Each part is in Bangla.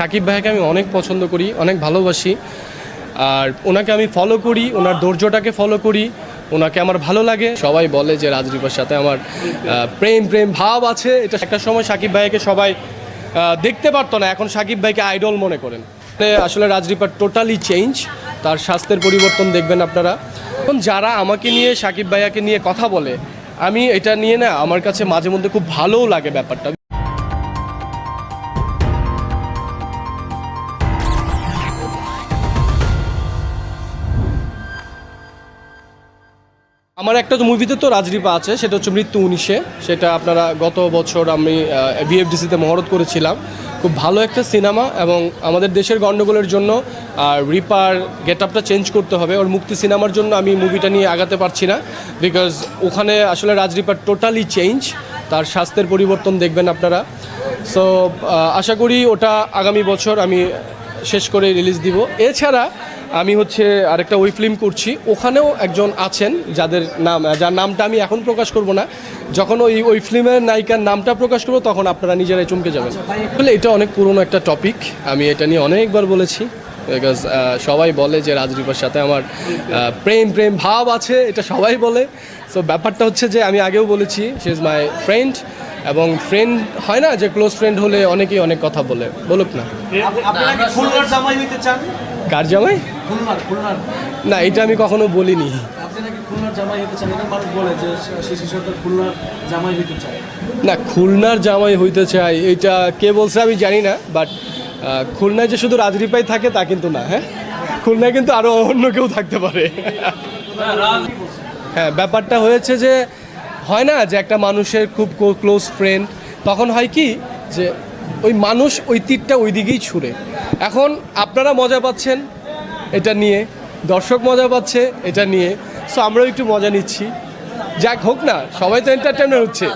সাকিব ভাইকে আমি অনেক পছন্দ করি, অনেক ভালোবাসি। আর ওনাকে আমি ফলো করি, ওনার ধৈর্যটাকে ফলো করি, ওনাকে আমার ভালো লাগে। সবাই বলে যে রাজদীপার সাথে আমার প্রেম প্রেম ভাব আছে। এটা একটা সময় সাকিব ভাইকে সবাই দেখতে পারতো না। এখন সাকিব ভাইকে আইডল মনে করেন। আসলে রাজদীপার টোটালি চেঞ্জ তার স্বাস্থ্যের পরিবর্তন দেখবেন আপনারা। এখন যারা আমাকে নিয়ে, সাকিব ভাইয়াকে নিয়ে কথা বলে, আমি এটা নিয়ে না, আমার কাছে মাঝে মধ্যে খুব ভালোও লাগে ব্যাপারটা। আমার একটা মুভিতে তো রাজরিপা আছে, সেটা হচ্ছে মৃত্যু উনিশে। সেটা আপনারা গত বছর আমি বিএফডিসিতে মহরত করেছিলাম। খুব ভালো একটা সিনেমা এবং আমাদের দেশের গণ্ডগোলের জন্য আর রিপার গেট আপটা চেঞ্জ করতে হবে। ওর মুক্তি সিনেমার জন্য আমি মুভিটা নিয়ে আগাতে পারছি না। বিকজ ওখানে আসলে রাজরিপার টোটালি চেঞ্জ তার স্বাস্থ্যের পরিবর্তন দেখবেন আপনারা। সো আশা করি ওটা আগামী বছর আমি শেষ করে রিলিজ দিব। এছাড়া আমি হচ্ছে আরেকটা ওই ফিল্ম করছি। ওখানেও একজন আছেন যাদের নাম, যার নামটা আমি এখন প্রকাশ করব না। যখন ওই ওই ফিল্মের নায়িকার নামটা প্রকাশ করব, তখন আপনারা নিজেরাই চমকে যাবেন। আসলে এটা অনেক পুরনো একটা টপিক আমি এটা নিয়ে অনেকবার বলেছি। বিকজ সবাই বলে যে রাজদীপার সাথে আমার প্রেম প্রেম ভাব আছে, এটা সবাই বলে। সো ব্যাপারটা হচ্ছে যে আমি আগেও বলেছি সে ইজ মাই ফ্রেন্ড এবং ফ্রেন্ড হয় না যে ক্লোজ ফ্রেন্ড হলে অনেকেই অনেক কথা বলে। বলুক না। কার জামাই? না এটা আমি কখনো বলিনি। না খুলনার জামাই হইতে চাই এটা কে বলছে আমি জানি না বাট খুলনায় যে শুধু রাজরিপাই থাকে তা কিন্তু না হ্যাঁ? খুলনায় কিন্তু আরও অন্য কেউ থাকতে পারে। হ্যাঁ ব্যাপারটা হয়েছে যে হয় না যে একটা মানুষের খুব ক্লোজ ফ্রেন্ড তখন হয় কি যে ওই মানুষ ওই তীরটা ওই দিকেই ছুঁড়ে। এখন আপনারা মজা পাচ্ছেন এটা নিয়ে, দর্শক মজা পাচ্ছে এটা নিয়ে। সো আমরাও একটু মজা নিচ্ছি। যাক হোক না, সবাই তো এন্টারটেনমেন্ট হচ্ছে।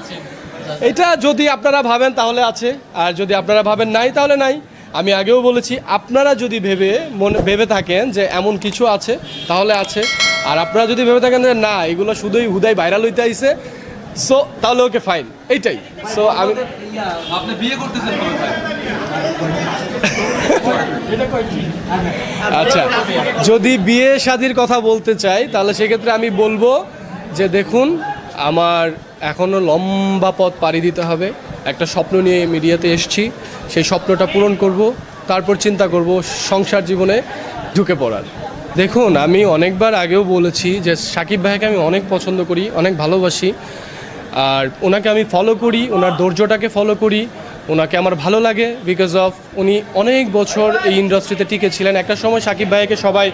এটা যদি আপনারা ভাবেন তাহলে আছে, আর যদি আপনারা ভাবেন নাই তাহলে নাই। আমি আগেও বলেছি, আপনারা যদি ভেবে মনে, ভেবে থাকেন যে এমন কিছু আছে, তাহলে আছে। আর আপনারা যদি ভেবে থাকেন যে না, এগুলো শুধুই হুদাই ভাইরাল হইতে আইছে সো তাহলে ওকে ফাইন এইটাই। সো আমি বিয়ে করতেছেন আচ্ছা যদি বিয়ে শাদির কথা বলতে চাই, তাহলে সেক্ষেত্রে আমি বলব যে দেখুন, আমার এখনও লম্বা পথ পাড়ি দিতে হবে। একটা স্বপ্ন নিয়ে মিডিয়াতে এসছি, সেই স্বপ্নটা পূরণ করব, তারপর চিন্তা করব সংসার জীবনে ঢুকে পড়ার। দেখুন, আমি অনেকবার আগেও বলেছি যে সাকিব ভাইকে আমি অনেক পছন্দ করি, অনেক ভালোবাসি। আর ওনাকে আমি ফলো করি, ওনার ধৈর্যটাকে ফলো করি। ওনাকে আমার ভালো লাগে বিকজ অফ উনি অনেক বছর এই ইন্ডাস্ট্রিতে টিকে ছিলেন একটা সময় সাকিব ভাইকে সবাই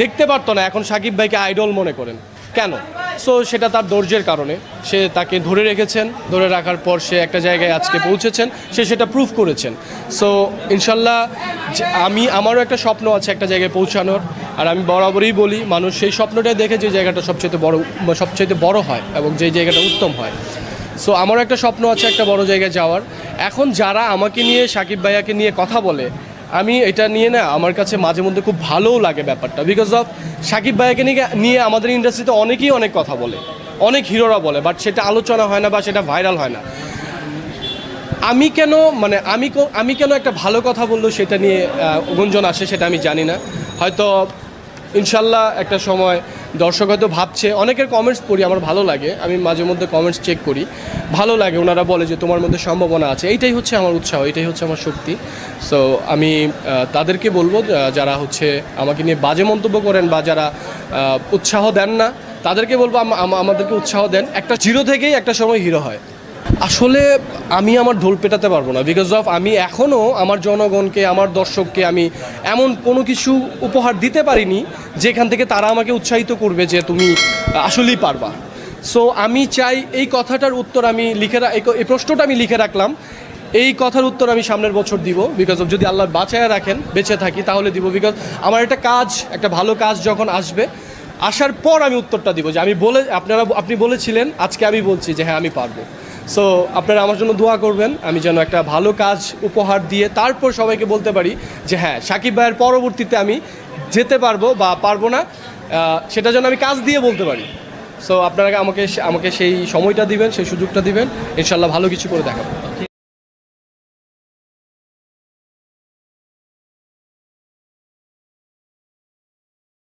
দেখতে পারতো না, এখন সাকিব ভাইকে আইডল মনে করেন। কেন? সো সেটা তার ধৈর্যের কারণে। সে তাকে ধরে রেখেছেন, ধরে রাখার পর সে একটা জায়গায় আজকে পৌঁছেছেন, সে সেটা প্রুফ করেছেন। সো ইনশাল্লাহ আমি, আমারও একটা স্বপ্ন আছে একটা জায়গায় পৌঁছানোর। আর আমি বরাবরই বলি, মানুষ সেই স্বপ্নটাই দেখে যে জায়গাটা সবচেয়ে বড় সবচেয়ে বড় হয় এবং যেই জায়গাটা উত্তম হয়। সো আমারও একটা স্বপ্ন আছে একটা বড় জায়গায় যাওয়ার। এখন যারা আমাকে নিয়ে, সাকিব ভাইয়াকে নিয়ে কথা বলে, আমি এটা নিয়ে না, আমার কাছে মাঝে মধ্যে খুব ভালোও লাগে ব্যাপারটা। বিকজ অফ সাকিব ভাইয়াকে নিয়ে আমাদের ইন্ডাস্ট্রিতে অনেকেই অনেক কথা বলে। অনেক হিরোরা বলে বাট সেটা আলোচনা হয় না বা সেটা ভাইরাল হয় না। আমি কেন মানে আমি আমি কেন একটা ভালো কথা বলল সেটা নিয়ে গুঞ্জন আসে সেটা আমি জানি না। হয়তো ইনশাল্লাহ একটা সময় দর্শক হয়তো ভাবছে, অনেকের কমেন্টস পড়ি, আমার ভালো লাগে, আমি মাঝে মধ্যে কমেন্টস চেক করি। ভালো লাগে, ওনারা বলে যে তোমার মধ্যে সম্ভাবনা আছে। এইটাই হচ্ছে আমার উৎসাহ এটাই হচ্ছে আমার শক্তি। সো আমি তাদেরকে বলব যারা হচ্ছে আমাকে নিয়ে বাজে মন্তব্য করেন বা যারা উৎসাহ দেন না, তাদেরকে বলব, আম- আম- আমাদেরকে উৎসাহ দেন। একটা জিরো থেকেই একটা সময় হিরো হয়। আসলে আমি আমার ঢোল পেটাতে পারব না বিকজ অফ আমি এখনও আমার জনগণকে, আমার দর্শককে আমি এমন কোনো কিছু উপহার দিতে পারিনি, যেখান থেকে তারা আমাকে উৎসাহিত করবে যে তুমি আসলেই পারবা। সো আমি চাই এই কথাটার উত্তর আমি লিখে এই প্রশ্নটা আমি লিখে রাখলাম। এই কথার উত্তর আমি সামনের বছর দিব বিকজ অফ যদি আল্লাহ বাঁচায় রাখেন, বেঁচে থাকি, তাহলে দিব বিকজ আমার একটা কাজ, একটা ভালো কাজ যখন আসবে, আসার পর আমি উত্তরটা দিব, যে আমি বলে আপনারা আপনি বলেছিলেন, আজকে আমি বলছি যে হ্যাঁ আমি পারব। সো আপনারা আমার জন্য দোয়া করবেন, আমি যেন একটা ভালো কাজ উপহার দিয়ে তারপর সবাইকে বলতে পারি যে হ্যাঁ সাকিব ভাইয়ের পরবর্তীতে আমি যেতে পারব বা পারব না সেটা যেন আমি কাজ দিয়ে বলতে পারি। সো আপনারা আমাকে আমাকে সেই সময়টা দিবেন, সেই সুযোগটা দিবেন, ইনশাল্লাহ ভালো কিছু করে দেখাবো।